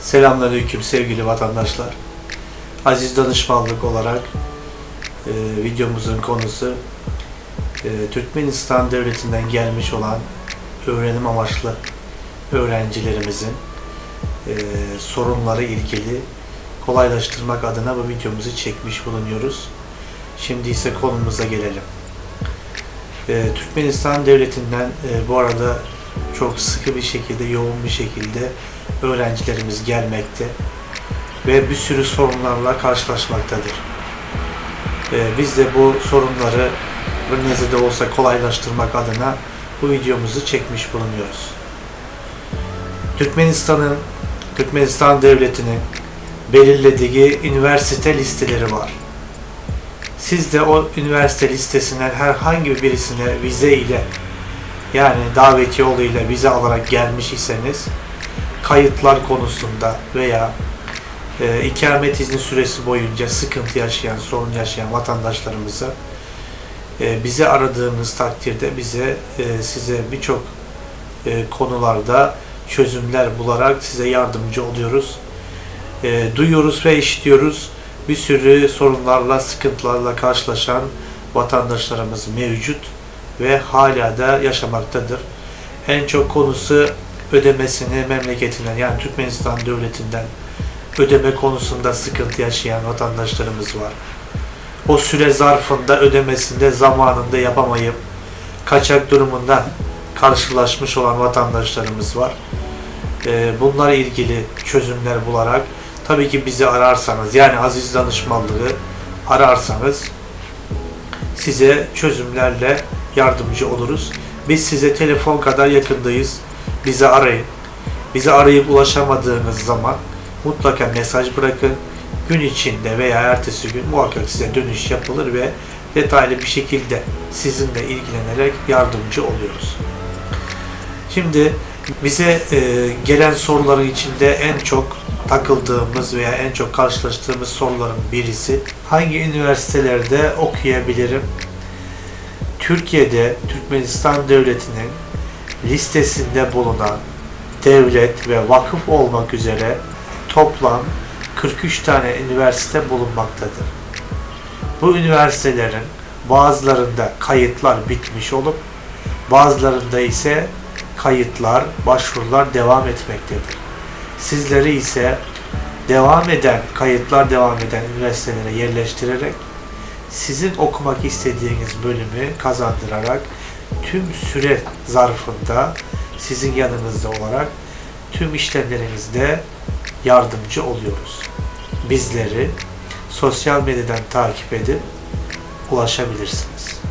Selamünaleyküm sevgili vatandaşlar. Aziz danışmanlık olarak e, videomuzun konusu e, Türkmenistan devletinden gelmiş olan öğrenim amaçlı öğrencilerimizin e, sorunları ilgili kolaylaştırmak adına bu videomuzu çekmiş bulunuyoruz. Şimdi ise konumuza gelelim. E, Türkmenistan devletinden e, bu arada çok sıkı bir şekilde, yoğun bir şekilde öğrencilerimiz gelmekte ve bir sürü sorunlarla karşılaşmaktadır. Ee, biz de bu sorunları bir nebze de olsa kolaylaştırmak adına bu videomuzu çekmiş bulunuyoruz. Türkmenistan'ın, Türkmenistan Devleti'nin belirlediği üniversite listeleri var. Siz de o üniversite listesinden herhangi birisine vize ile yani daveti yoluyla vize alarak gelmiş iseniz kayıtlar konusunda veya e, ikamet izni süresi boyunca sıkıntı yaşayan, sorun yaşayan vatandaşlarımıza e, bize aradığınız takdirde bize e, size birçok e, konularda çözümler bularak size yardımcı oluyoruz. E, duyuyoruz ve işitiyoruz. Bir sürü sorunlarla, sıkıntılarla karşılaşan vatandaşlarımız mevcut ve hala da yaşamaktadır. En çok konusu ödemesini memleketinden yani Türkmenistan devletinden ödeme konusunda sıkıntı yaşayan vatandaşlarımız var. O süre zarfında ödemesinde zamanında yapamayıp kaçak durumundan karşılaşmış olan vatandaşlarımız var. Ee, Bunlarla ilgili çözümler bularak tabii ki bizi ararsanız yani aziz danışmanlığı ararsanız size çözümlerle yardımcı oluruz. Biz size telefon kadar yakındayız. Bizi arayın. Bizi arayıp ulaşamadığınız zaman mutlaka mesaj bırakın. Gün içinde veya ertesi gün muhakkak size dönüş yapılır ve detaylı bir şekilde sizinle ilgilenerek yardımcı oluyoruz. Şimdi bize e, gelen soruların içinde en çok takıldığımız veya en çok karşılaştığımız soruların birisi hangi üniversitelerde okuyabilirim? Türkiye'de Türkmenistan Devleti'nin listesinde bulunan devlet ve vakıf olmak üzere toplam 43 tane üniversite bulunmaktadır. Bu üniversitelerin bazılarında kayıtlar bitmiş olup bazılarında ise kayıtlar, başvurular devam etmektedir. Sizleri ise devam eden, kayıtlar devam eden üniversitelere yerleştirerek sizin okumak istediğiniz bölümü kazandırarak tüm süre zarfında sizin yanınızda olarak tüm işlemlerinizde yardımcı oluyoruz. Bizleri sosyal medyadan takip edip ulaşabilirsiniz.